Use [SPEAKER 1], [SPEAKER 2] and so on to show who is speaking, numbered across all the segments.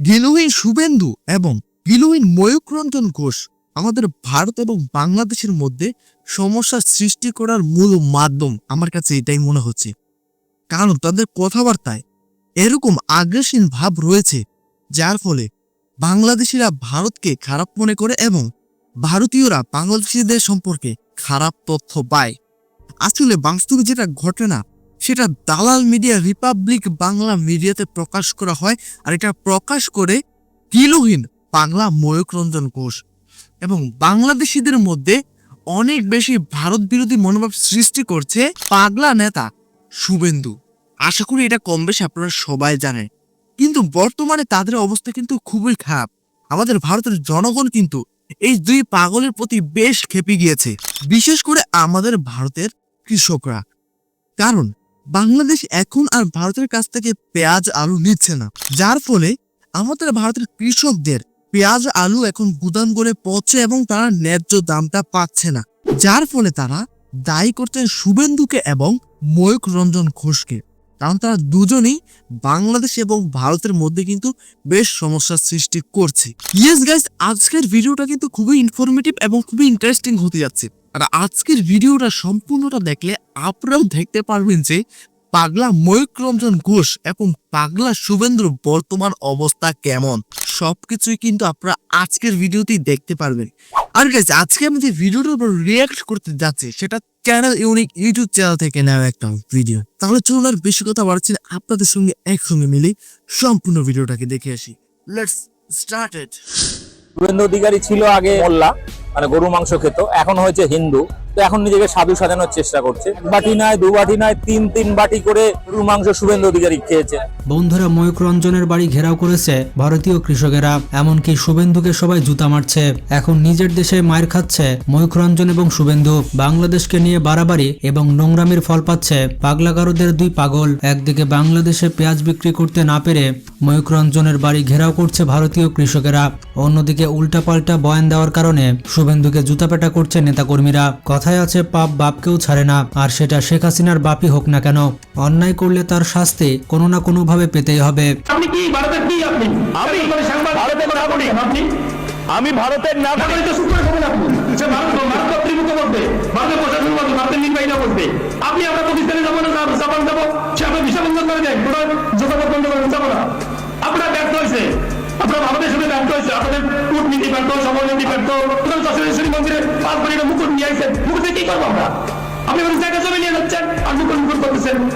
[SPEAKER 1] গিলুহীন শুভেন্দু এবং গিলুইন ময়ূকরঞ্জন ঘোষ আমাদের ভারত এবং বাংলাদেশের মধ্যে সমস্যা সৃষ্টি করার মূল মাধ্যম। আমার কাছে এটাই মনে হচ্ছে। কারণ তাদের কথাবার্তায় এরকম আগ্রাসীন ভাব রয়েছে, যার ফলে বাংলাদেশিরা ভারতকে খারাপ মনে করে এবং ভারতীয়রা বাংলাদেশিদের সম্পর্কে খারাপ তথ্য পায়। আসলে বাস্তবে যেটা ঘটে না সেটা দালাল মিডিয়া, রিপাবলিক বাংলা মিডিয়াতে প্রকাশ করা হয় আর এটা প্রকাশ করে কিলোহীন বাংলা ময়ূকরঞ্জন ঘোষ। এবং বাংলাদেশিদের মধ্যে অনেক বেশি ভারত বিরোধী মনোভাব সৃষ্টি করছে পাগলা নেতা শুভেন্দু। আশা করি এটা কম বেশি আপনারা সবাই জানেন। কিন্তু বর্তমানে তাদের অবস্থা কিন্তু খুবই খারাপ। আমাদের ভারতের জনগণ কিন্তু এই দুই পাগলের প্রতি বেশ খেপে গিয়েছে, বিশেষ করে আমাদের ভারতের কৃষকরা। কারণ বাংলাদেশ এখন আর ভারতের কাছ থেকে পেঁয়াজ, আলু নিচ্ছে না। যার ফলে আমাদের ভারতের কৃষকদের পেঁয়াজ, আলু এখন গুদাম করে পচে এবং তারা ন্যায্য দামটা পাচ্ছে না। যার ফলে তারা দায়ী করছেন শুভেন্দুকে এবং ময়ূক রঞ্জন ঘোষকে। কারণ তারা দুজনেই বাংলাদেশ এবং ভারতের মধ্যে কিন্তু বেশ সমস্যার সৃষ্টি করছে। ইয়েস গাইস আজকের ভিডিওটা কিন্তু খুবই ইনফরমেটিভ এবং খুবই ইন্টারেস্টিং হতে যাচ্ছে। আর আজকের ভিডিওটা সম্পূর্ণটা দেখলে আপনারাও দেখতে পারবেন যে পাগলা ময়ূক রঞ্জন ঘোষ এবং পাগলা শুভেন্দ্র বর্তমান অবস্থা কেমন। সবকিছুই কিন্তু আপনারা আজকের ভিডিওতেই দেখতে পারবেন। আর আজকে আমি যে ভিডিওটার উপর রিয়াক্ট করতে যাচ্ছি, সেটা চ্যানেল ইউনিক ইউটিউব চ্যানেল থেকে নেওয়া একটা ভিডিও তাহলে চলুন আর বেশি কথা বাড়ছি আপনাদের সঙ্গে একসঙ্গে মিলে সম্পূর্ণ ভিডিওটাকে দেখে আসি। লেটস
[SPEAKER 2] স্টার্টেড অধিকারী ছিল আগে মোল্লা। মানে গরু মাংস খেত, এখন হয়েছে হিন্দু, তো এখন নিজেকে সাধু সাজানোর চেষ্টা করছে। বাটি নয় দু বাটি নয় তিন তিন বাটি করে গরুর মাংস শুভেন্দু অধিকারী খেয়েছে।
[SPEAKER 3] বন্ধুরা ময়ূক রঞ্জনের বাড়ি ঘেরাও করেছে ভারতীয় কৃষকেরা, এমনকি শুভেন্দুকে সবাই জুতা মারছে। এখন নিজের দেশে মায়ের খাচ্ছে ময়ূক রঞ্জন এবং শুভেন্দু। বাংলাদেশকে নিয়ে বাড়াবাড়ি এবং নোংরামির ফল পাচ্ছে পাগলাগারদের দুই পাগল। একদিকে বাংলাদেশে পেঁয়াজ বিক্রি করতে না পেরে ময়ূক রঞ্জনের বাড়ি ঘেরাও করছে ভারতীয় কৃষকেরা। অন্যদিকে উল্টাপাল্টা বয়ান দেওয়ার কারণে শুভেন্দুকে জুতাপেটা করছে নেতাকর্মীরা। কথায় আছে পাপ বাপকেও ছাড়ে না আর সেটা শেখ হাসিনার বাপই হোক না কেন অন্যায় করলে তার শাস্তি কোনো না কোনো ভাবে পেতেই হবে।
[SPEAKER 4] আপনি কি ভারতের কি আপনি? আমি ভারতের নাগরিক। আপনি? আমরা প্রতিষ্ঠানে যাব না জাপান যাব সে আপনার ভিসা বন্ধ করে দেন ওরা যোগাযোগ বন্ধ করে যাব না।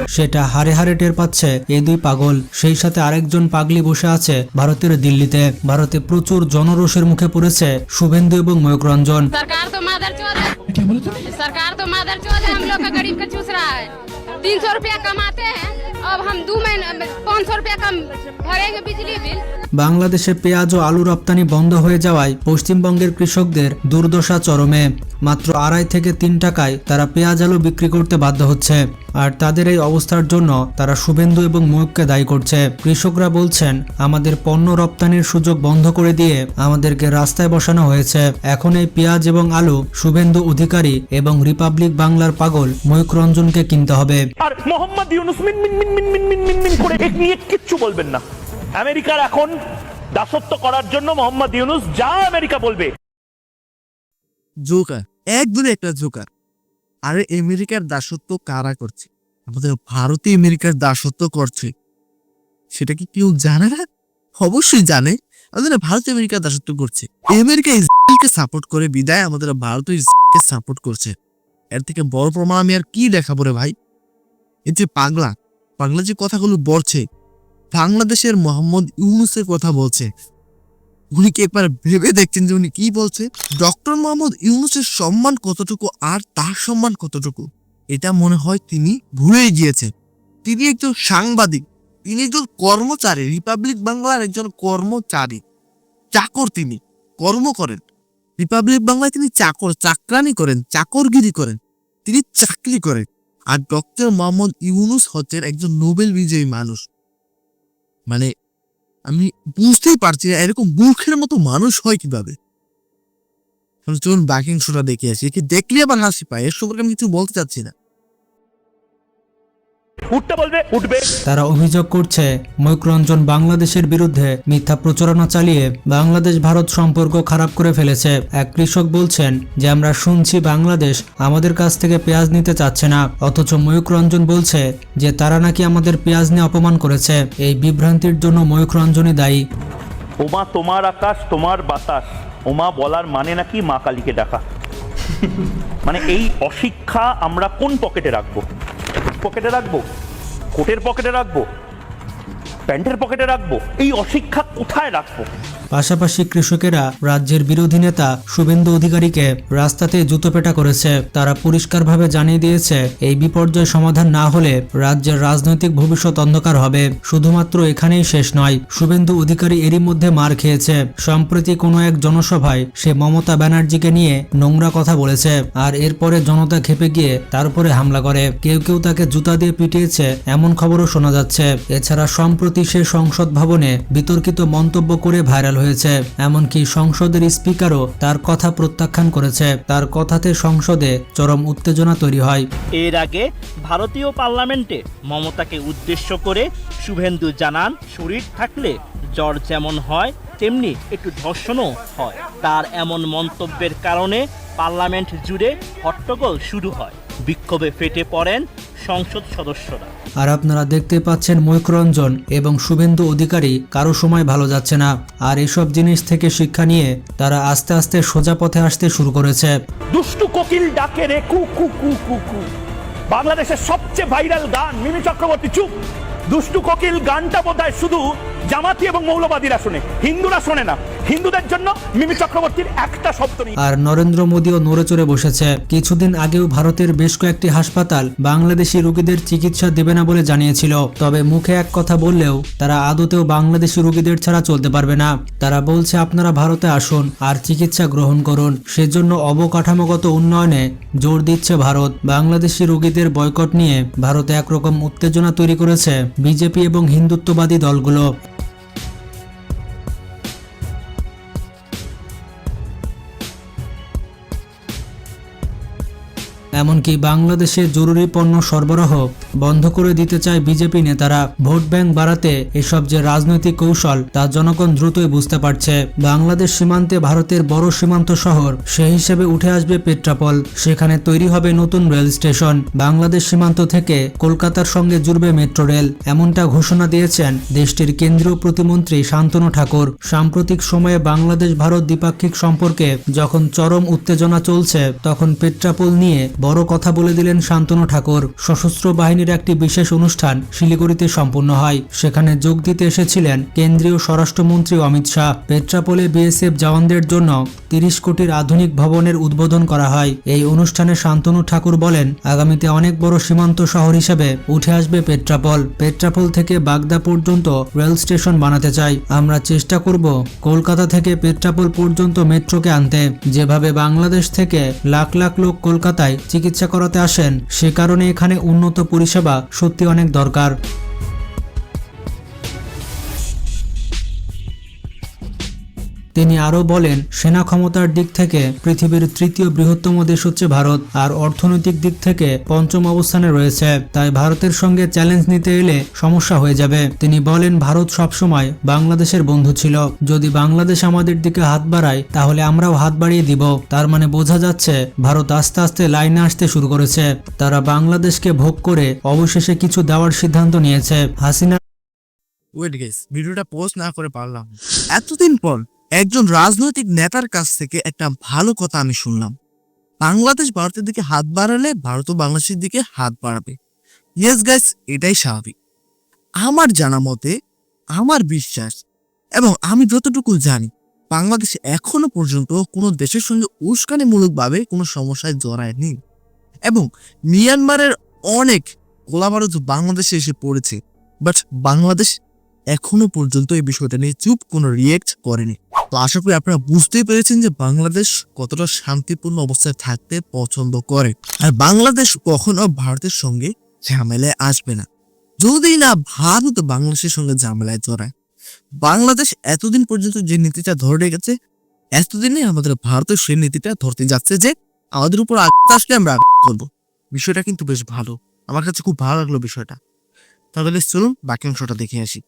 [SPEAKER 3] সেটা হারে হারে টের পাচ্ছে এই দুই পাগল। সেই সাথে আরেকজন পাগলি বসে আছে ভারতের দিল্লিতে। ভারতে প্রচুর জনরোষের মুখে পড়েছে শুভেন্দু এবং
[SPEAKER 5] ময়ূকরঞ্জন সরকার তো মাদার গরিব চুস রা হ্যাঁ তিনশো রুপিয়া কমাতে হ্যাঁ गरीब का चूस रहा है तीन सौ रुपया कमाते हैं अब हम दो महीने पाँच सौ रुपया कम भरेंगे बिजली बिल
[SPEAKER 3] বাংলাদেশে পেঁয়াজ ও আলু রপ্তানি বন্ধ হয়ে যাওয়ায় পশ্চিমবঙ্গের কৃষকদের দুর্দশা চরমে মাত্র আড়াই থেকে তিন টাকায় তারা পেঁয়াজ আলু বিক্রি করতে বাধ্য হচ্ছে আর তাদের এই অবস্থার জন্য তারা শুভেন্দু এবং ময়ূককে দায়ী করছে। কৃষকরা বলছেন আমাদের পণ্য রপ্তানির সুযোগ বন্ধ করে দিয়ে আমাদেরকে রাস্তায় বসানো হয়েছে। এখন এই পেঁয়াজ এবং আলু শুভেন্দু অধিকারী এবং রিপাবলিক বাংলার পাগল ময়ূক রঞ্জনকে কিনতে হবে।
[SPEAKER 6] আর মোহাম্মদ মিন মিন মিন মিন মিন মিন মিন করে নিয়ে কিচ্ছু বলবেন না। আমেরিকার এখন দাসত্ব করার জন্য মোহাম্মদ ইউনুস যা আমেরিকা বলবে।
[SPEAKER 1] জোকার একদিন একটা জোকার। আরে আমেরিকার দাসত্ব কারা করছে? আমাদের ভারতে আমেরিকার দাসত্ব করছে। সেটা কি কেউ জানে না? অবশ্যই জানে। আমাদের ভারত আমেরিকার দাসত্ব করছে। আমেরিকা ইসরায়েলকে সাপোর্ট করে বিদায় আমাদের ভারত ইসরায়েলকে সাপোর্ট করছে। এর থেকে বড় প্রমাণ আমি আর কি দেখাবো রে ভাই? এই যে পাগলা পাগলা যে কথাগুলো বলছে, বাংলাদেশের মোহাম্মদ ইউনুসের কথা বলছে উনি কি একবার ভেবে দেখছেন যে উনি কি বলছে? ডক্টর মোহাম্মদ ইউনুসের সম্মান কতটুকু আর তার সম্মান কতটুকু? এটা মনে হয় তিনি ভুলেই গিয়েছেন। তিনি একজন সাংবাদিক, তিনি একজন কর্মচারী, রিপাবলিক বাংলার একজন কর্মচারী, চাকর তিনি, কর্ম করেন। রিপাবলিক বাংলায় তিনি চাকর, চাকরানি করেন, চাকরগিরি করেন, তিনি চাকরি করেন। আর ডক্টর মোহাম্মদ ইউনুস হচ্ছেন একজন নোবেল বিজয়ী মানুষ। মানে আমি বুঝতেই পারছি না, এরকম মূর্খের মতো মানুষ হয় কীভাবে? চলুন বাকি শোটা দেখে আসি। দেখলে আবার হাসি পায়, এর সম্পর্কে আমি কিছু বলতে চাচ্ছি না।
[SPEAKER 6] উঠতে বলবে উঠবে।
[SPEAKER 3] তারা অভিযোগ করছে ময়ূকরঞ্জন বাংলাদেশের বিরুদ্ধে মিথ্যা প্রচারণা চালিয়ে বাংলাদেশ ভারত সম্পর্ক খারাপ করে ফেলেছে। এক কৃষক বলছেন যে আমরা শুনছি বাংলাদেশ আমাদের কাছ থেকে পেঁয়াজ নিতে চাচ্ছে না। অথচ ময়ূকরঞ্জন বলছে যে তারা নাকি আমাদের পেঁয়াজ নিয়ে অপমান করেছে। এই বিভ্রান্তির জন্য ময়ূকরঞ্জনই দায়ী।
[SPEAKER 6] ওমা তোমার আকাশ তোমার বাতাস। ওমা বলার মানে নাকি মা কালীকে ডাকা? মানে এই অশিক্ষা আমরা কোন পকেটে রাখব? পকেটে রাখব? কোটের পকেটে রাখব? প্যান্টের পকেটে রাখব? এই অশিক্ষা কোথায় রাখব?
[SPEAKER 3] পাশাপাশি কৃষকেরা রাজ্যের বিরোধী নেতা শুভেন্দু অধিকারীকে রাস্তাতে জুতোপেটা করেছে। তারা পরিষ্কারভাবে জানিয়ে দিয়েছে, এই বিপর্যয় সমাধান না হলে রাজ্যের রাজনৈতিক ভবিষ্যৎ অন্ধকার হবে। শুধুমাত্র এখানেই শেষ নয়, শুভেন্দু অধিকারী এরই মধ্যে মার খেয়েছে। সম্প্রতি কোনো এক জনসভায় সে মমতা ব্যানার্জিকে নিয়ে নোংরা কথা বলেছে আর এরপরে জনতা খেপে গিয়ে তার উপরে হামলা করে। কেউ কেউ তাকে জুতা দিয়ে পিটিয়েছে, এমন খবরও শোনা যাচ্ছে। এছাড়া সম্প্রতি সে সংসদ ভবনে বিতর্কিত মন্তব্য করে ভাইরাল হয়েছে, এমনকি সংসদের স্পিকারও তার কথা প্রত্যাখ্যান করেছে। তার কথাতে সংসদে চরম উত্তেজনা তৈরি হয়।
[SPEAKER 7] এর আগে ভারতীয় পার্লামেন্টে মমতাকে উদ্দেশ্য করে শুভেন্দু জানান, শরীর থাকলে জ্বর যেমন হয়, তেমনি একটু ধর্ষণও হয়। তার এমন মন্তব্যের কারণে পার্লামেন্ট জুড়ে হট্টগোল শুরু হয়। বিক্ষোভে ফেটে পড়েন সংসদ সদস্যরা।
[SPEAKER 3] আর আপনারা দেখতে পাচ্ছেন ময়ূকরঞ্জন এবং শুভেন্দু অধিকারী কারও সময় ভালো যাচ্ছে না। আর এসব জিনিস থেকে শিক্ষা নিয়ে তারা আস্তে আস্তে সোজা পথে আসতে শুরু করেছে।
[SPEAKER 6] দুষ্টু কোকিল ডাকে রে কু কু কু কু কু। বাংলাদেশের সবচেয়ে ভাইরাল গান মিমি চক্রবর্তী চুপ। দুষ্টু কোকিল গানটা বোধহয় শুধু জামাতি এবং মৌলবাদীরা শোনে, হিন্দুরা শোনে না। হিন্দুদের জন্য মিমি চক্রবর্তীর একটা শব্দ নেই।
[SPEAKER 3] আর নরেন্দ্র মোদীও নড়ে চড়ে বসেছে। কিছুদিন আগেও ভারতের বেশ কয়েকটি হাসপাতাল বাংলাদেশি রোগীদের চিকিৎসা দেবে না বলে জানিয়েছিল। তবে মুখে এক কথা বললেও তারা আদতেও বাংলাদেশি রোগীদের ছাড়া চলতে পারবে না। তারা বলছে, আপনারা ভারতে আসুন আর চিকিৎসা গ্রহণ করুন। সেজন্য অবকাঠামোগত উন্নয়নে জোর দিচ্ছে ভারত। বাংলাদেশি রোগীদের বয়কট নিয়ে ভারতে একরকম উত্তেজনা তৈরি করেছে বিজেপি এবং হিন্দুত্ববাদী দলগুলো। এমনকি বাংলাদেশে জরুরি পণ্য সরবরাহ বন্ধ করে দিতে চায় বিজেপি নেতারা। ভোট ব্যাংক বাড়াতে এসব যে রাজনৈতিক কৌশল, তা জনগণ দ্রুতই বুঝতে পারছে। বাংলাদেশ সীমান্তে ভারতের বড় সীমান্ত শহর, সে হিসেবে উঠে আসবে পেট্রাপল। সেখানে তৈরি হবে নতুন রেল স্টেশন। বাংলাদেশ সীমান্ত থেকে কলকাতার সঙ্গে জুড়বে মেট্রো রেল, এমনটা ঘোষণা দিয়েছেন দেশটির কেন্দ্রীয় প্রতিমন্ত্রী শান্তনু ঠাকুর। সাম্প্রতিক সময়ে বাংলাদেশ ভারত দ্বিপাক্ষিক সম্পর্কে যখন চরম উত্তেজনা চলছে, তখন পেট্রাপোল নিয়ে বড় কথা বলে দিলেন শান্তনু ঠাকুর। সশস্ত্র বাহিনীর একটি বিশেষ অনুষ্ঠান শিলিগুড়িতে সম্পন্ন হয়। সেখানে যোগ দিতে এসেছিলেন কেন্দ্রীয় স্বরাষ্ট্রমন্ত্রী অমিত শাহ। পেট্রাপোলে বিএসএফ জওয়ানদের জন্য তিরিশ কোটির আধুনিক ভবনের উদ্বোধন করা হয়। এই অনুষ্ঠানে শান্তনু ঠাকুর বলেন, আগামীতে অনেক বড় সীমান্ত শহর হিসেবে উঠে আসবে পেট্রাপল। পেট্রাপল থেকে বাগদা পর্যন্ত রেল স্টেশন বানাতে চাই। আমরা চেষ্টা করব কলকাতা থেকে পেট্রাপল পর্যন্ত মেট্রোকে আনতে। যেভাবে বাংলাদেশ থেকে লাখ লাখ লোক কলকাতায় চিকিৎসা করাতে আসেন, সে কারণে এখানে উন্নত পরিষেবা সত্যি অনেক দরকার। তিনি আরও বলেন, সেনা ক্ষমতার দিক থেকে পৃথিবীর তৃতীয় বৃহত্তম দেশ হচ্ছে ভারত, আর অর্থনৈতিক দিক থেকে পঞ্চম অবস্থানে রয়েছে। তাই ভারতের সঙ্গে চ্যালেঞ্জ নিতে এলে সমস্যা হয়ে যাবে। তিনি বলেন, ভারত সবসময় বাংলাদেশের বন্ধু ছিল। যদি বাংলাদেশ আমাদের দিকে হাত বাড়ায়, তাহলে আমরাও হাত বাড়িয়ে দিব। তার মানে বোঝা যাচ্ছে, ভারত আস্তে আস্তে লাইনে আসতে শুরু করেছে। তারা বাংলাদেশকে ভোগ করে অবশেষে কিছু দেওয়ার সিদ্ধান্ত নিয়েছে। হাসিনা
[SPEAKER 1] ওয়েট গেস ভিডিওটা পোস্ট না করে পারলাম এতদিন পর একজন রাজনৈতিক নেতার কাছ থেকে একটা ভালো কথা আমি শুনলাম। বাংলাদেশ ভারতের দিকে হাত বাড়ালে ভারতও বাংলাদেশের দিকে হাত বাড়াবে। ইয়েস গাইস এটাই স্বাভাবিক। আমার জানা মতে, আমার বিশ্বাস, এবং আমি যতটুকু জানি, বাংলাদেশ এখনও পর্যন্ত কোনো দেশের সঙ্গে উস্কানিমূলকভাবে কোনো সমস্যায় জড়ায়নি। এবং মিয়ানমারের অনেক গোলাবারুদ বাংলাদেশে এসে পড়েছে বাট বাংলাদেশ এখনও পর্যন্ত এই বিষয়টা নিয়ে চুপ কোনো রিয়েক্ট করেনি। তো আশা করি আপনারা বুঝতেই পেরেছেন যে বাংলাদেশ কতটা শান্তিপূর্ণ অবস্থায় থাকতে পছন্দ করে। আর বাংলাদেশ কখনো ভারতের সঙ্গে ঝামেলায় আসবে না। যদি না ভারত বাংলাদেশের সঙ্গে ঝামেলায় জড়ায়। বাংলাদেশ এতদিন পর্যন্ত যে নীতিটা ধরে রেখেছে, এতদিনে আমাদের ভারতের সেই নীতিটা ধরতে যাচ্ছে যে আমাদের উপর আঘাত আসলে আমরা করব। বিষয়টা কিন্তু বেশ ভালো। আমার কাছে খুব ভালো লাগল বিষয়টা। তাহলে চলুন বাকি অংশটা দেখে আসি।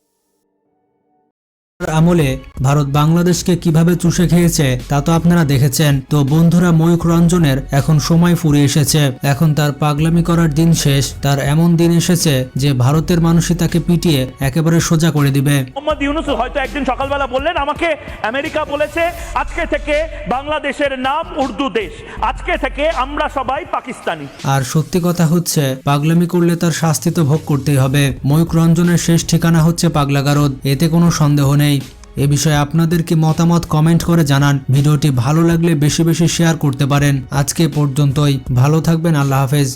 [SPEAKER 3] আমলে ভারত বাংলাদেশকে কীভাবে চুষে খেয়েছে তা তো আপনারা দেখেছেন। তো বন্ধুরা ময়ূখ রঞ্জনের এখন সময় ফুরিয়ে এসেছে। এখন তার পাগলামি করার দিন শেষ। তার এমন দিন এসেছে যে ভারতের মানুষই তাকে পিটিয়ে একেবারে সোজা করে দিবে।
[SPEAKER 6] মোহাম্মদ ইউনুস হয়তো একদিন সকালবেলা বললেন আমাকে আমেরিকা বলেছে আজকে থেকে বাংলাদেশের নাম উর্দু দেশ। আজকে থেকে আমরা সবাই পাকিস্তানি।
[SPEAKER 3] আর সত্যি কথা হচ্ছে পাগলামি করলে তার শাস্তি তো ভোগ করতেই হবে। ময়ূক রঞ্জনের শেষ ঠিকানা হচ্ছে পাগলাগারদ। এতে কোনো সন্দেহ নেই। এ বিষয়ে আপনাদের কি মতামত কমেন্ট করে জানান। ভিডিওটি ভালো লাগলে বেশি বেশি শেয়ার করতে পারেন। আজকে পর্যন্তই। ভালো থাকবেন। আল্লাহ হাফেজ।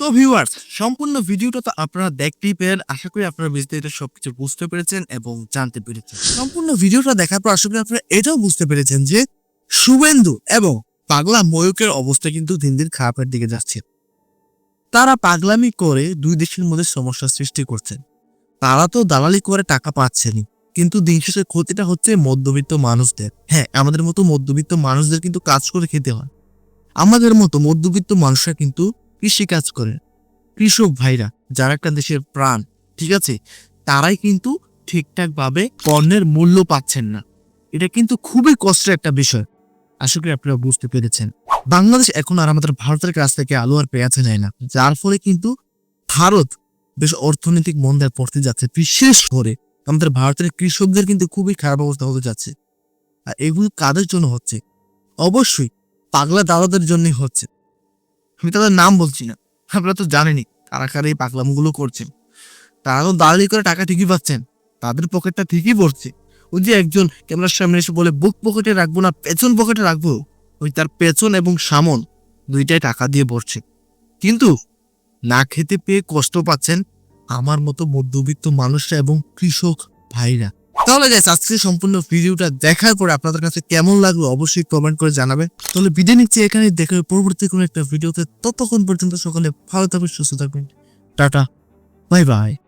[SPEAKER 1] তো ভিউয়ার্স সম্পূর্ণ ভিডিওটা তো আপনারা দেখতেই পেলেন। আশা করি আপনারা বিস্তারিত সবকিছু বুঝতে পেরেছেন এবং জানতে পেরেছেন। সম্পূর্ণ ভিডিওটা দেখার পর করি আপনারা এটাও বুঝতে পেরেছেন যে শুভেন্দু এবং পাগলা ময়ূকের অবস্থা কিন্তু দিন দিন খারাপের দিকে যাচ্ছে। তারা পাগলামি করে দুই দেশের মধ্যে সমস্যা সৃষ্টি করছেন। তারা তো দালালি করে টাকা পাচ্ছেনই। কিন্তু দিন শেষে ক্ষতিটা হচ্ছে মধ্যবিত্ত মানুষদের। হ্যাঁ আমাদের মতো মধ্যবিত্ত মানুষদের কিন্তু কাজ করে খেতে হয়। আমাদের মতো মধ্যবিত্ত মানুষরা কিন্তু কৃষি কাজ করে। কৃষক ভাইরা, যারা একটা দেশের প্রাণ, ঠিক আছে? তারাই কিন্তু ঠিকঠাকভাবে পণ্যের মূল্য পাচ্ছেন না। এটা কিন্তু খুবই কষ্টের একটা বিষয়। আশা করি আপনারা বুঝতে পেরেছেন। বাংলাদেশ এখন আর আমাদের ভারতের কাছ থেকে আলু আর পেঁয়াজ নেয় না। যার ফলে কিন্তু ভারত বেশ অর্থনৈতিক মন্দায় পড়তে যাচ্ছে, বিশেষ করে আমাদের ভারতের কৃষকদের কিন্তু খুবই খারাপ অবস্থা হতে যাচ্ছে। আর এগুলো কাদের জন্য হচ্ছে? অবশ্যই পাগলা দাদাদের জন্যই হচ্ছে। আমি তাদের নাম বলছি না। আপনারা তো জানেনই কারা কারা এই পাগলামগুলো করছেন তারা তো দালালি করে টাকা ঠিকই পাচ্ছেন। তাদের পকেটটা ঠিকই পড়ছে। ওই যে একজন ক্যামেরার সামনে এসে বলে, বুক পকেটে রাখব না, পেছন পকেটে রাখব। ওই তার পেছন এবং সামন দুইটাই টাকা দিয়ে পড়ছে কিন্তু না খেতে পেয়ে কষ্ট পাচ্ছেন আমার মতো মধ্যবিত্ত মানুষরা এবং কৃষক ভাইরা। তাহলে গাইস আজকে সম্পূর্ণ ভিডিওটা দেখার পরে আপনাদের কাছে কেমন লাগল অবশ্যই কমেন্ট করে জানাবেন। তাহলে বিদায় নিচ্ছি এখানে, দেখে পরবর্তী কোনো একটা ভিডিওতে। ততক্ষণ পর্যন্ত সকালে ভালো থাকবেন, সুস্থ থাকবেন। Tata bye bye